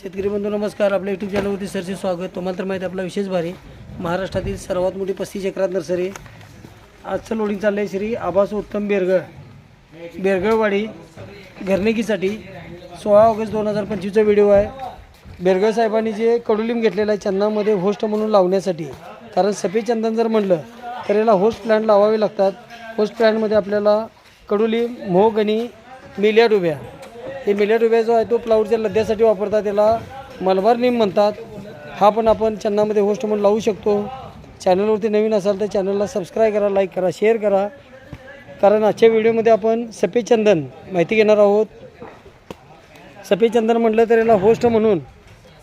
शेतकरी बंधू नमस्कार. आपल्या युट्यूब चॅनलवरती सरचे स्वागत. तुम्हाला तर माहिती आपला विशेष भारी. महाराष्ट्रातील सर्वात मोठी पस्तीस एकरात नर्सरी. आजचं लोडिंग चाललं आहे श्री आभास उत्तम बेरगळ. बेरगळवाडी घरनेकीसाठी सोळा ऑगस्ट दोन हजार पंचवीसचा व्हिडिओ आहे. बेरगळ साहेबांनी जे कडुलिंब घेतलेलं आहे चंदनामध्ये होस्ट म्हणून लावण्यासाठी. कारण सफेद चंदन जर म्हणलं तर याला होस्ट प्लॅन लावावे लागतात. होस्ट प्लॅनमध्ये आपल्याला कडुलिंब मोहगणी मेलिया डुब्या हे मिलेट उभ्या जो आहे तो प्लाऊडच्या लद्यासाठी वापरतात त्याला मलबार नीम म्हणतात. हा पण आपण चन्नामध्ये होस्ट म्हणून लावू शकतो. चॅनलवरती नवीन असाल तर चॅनलला सबस्क्राईब करा लाईक करा शेअर करा. कारण आजच्या व्हिडिओमध्ये आपण सफेद चंदन माहिती घेणार आहोत. सफेद चंदन म्हटलं तर याला होस्ट म्हणून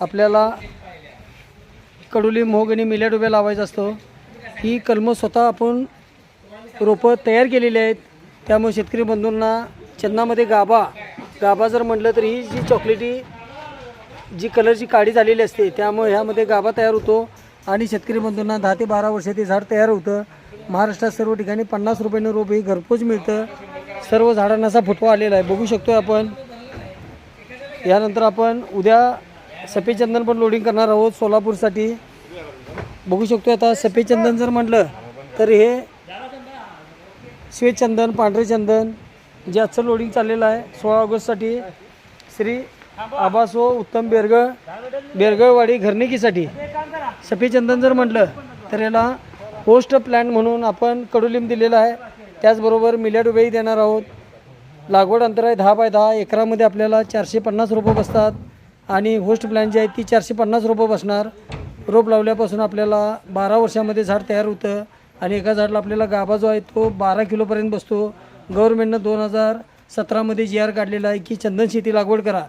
आपल्याला कडुली मोहग आणि मिलेट उभ्या लावायचा असतो. ही कलमं स्वतः आपण रोपं तयार केलेली आहेत. त्यामुळे शेतकरी बंधूंना चन्नामध्ये गाभा गाभा जर म्हटलं तर ही जी चॉकलेटी जी कलरची काडी झालेली असते त्यामुळे ह्यामध्ये गाभा तयार होतो. आणि शेतकरी बंधूंना दहा ते बारा वर्षात ते झाड तयार होतं. महाराष्ट्रात सर्व ठिकाणी पन्नास रुपयानं रोप ही घरपोच मिळतं. सर्व झाडांना असा फुटवा आलेला आहे. बघू शकतो आपण. यानंतर आपण उद्या सफेद चंदन पण लोडिंग करणार आहोत सोलापूरसाठी. बघू शकतो आता सफेद चंदन जर म्हटलं तर हे श्वेतचंदन पांढरेचंदन पांढरे चंदन जे आजचं लोडिंग चाललेलं आहे सोळा ऑगस्टसाठी श्री आबासो उत्तम बेरगळ बेरगळवाडी घरणिकीसाठी. सफीचंदन जर म्हटलं तर याला पोस्ट प्लॅन म्हणून आपण कडुलिंब दिलेला आहे. त्याचबरोबर मिलेट उभेही देणार आहोत. लागवड अंतर आहे दहा बाय दहा एकरामध्ये आपल्याला चारशे पन्नास रोपं बसतात. आणि होस्ट प्लॅन जी आहे ती चारशे पन्नास रोपं बसणार. रोप लावल्यापासून आपल्याला बारा वर्षामध्ये झाड तयार होतं. आणि एका झाडाला आपल्याला गाभा जो आहे तो बारा किलोपर्यंत बसतो. गव्हर्मेंटनं दोन हजार सतरामध्ये जी आर काढलेला आहे की चंदन शेती लागवड करा.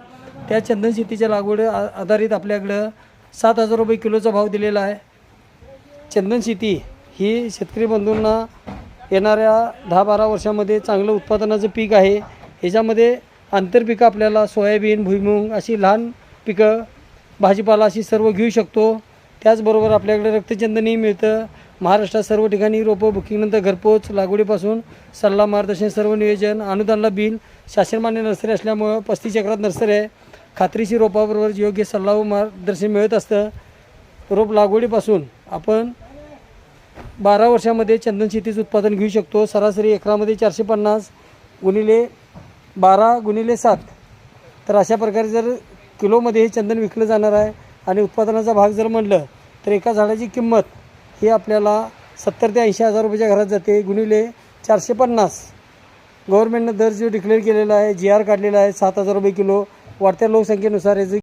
त्या चंदन शेतीच्या लागवड आधारित आपल्याकडं सात हजार रुपये किलोचा भाव दिलेला आहे. चंदन शेती ही शेतकरी बंधूंना येणाऱ्या दहा बारा वर्षामध्ये चांगलं उत्पादनाचं पीक आहे. ह्याच्यामध्ये आंतरपिकं आपल्याला सोयाबीन भुईमुग अशी लहान पिकं भाजीपाला अशी सर्व घेऊ शकतो. त्याचबरोबर आपल्याकडे रक्तचंदनही मिळतं. महाराष्ट्रात सर्व ठिकाणी रोपं बुकिंगनंतर घरपोच लागवडीपासून सल्ला मार्गदर्शन सर्व नियोजन अनुदानला बिल शासनमान्य नर्सरी असल्यामुळं पस्तीस एकरात नर्सरी आहे. खात्रीशी रोपाबरोबर योग्य सल्ला व मार्गदर्शन मिळत असतं. रोप लागवडीपासून आपण बारा वर्षामध्ये चंदन शेतीचं उत्पादन घेऊ शकतो. सरासरी एकरामध्ये चारशे पन्नास गुणिले बारा गुणिले सात. तर अशा प्रकारे जर किलोमध्ये हे चंदन विकलं जाणार आहे आणि उत्पादनाचा भाग जर म्हणलं तर एका झाडाची किंमत हे आपल्याला सत्तर ते ऐंशी हजार रुपयाच्या घरात जाते गुणिले चारशे पन्नास. गव्हर्नमेंटनं दर जो डिक्लेअर केलेला आहे जी आर काढलेला आहे सात हजार रुपये किलो. वाढत्या लोकसंख्येनुसार याची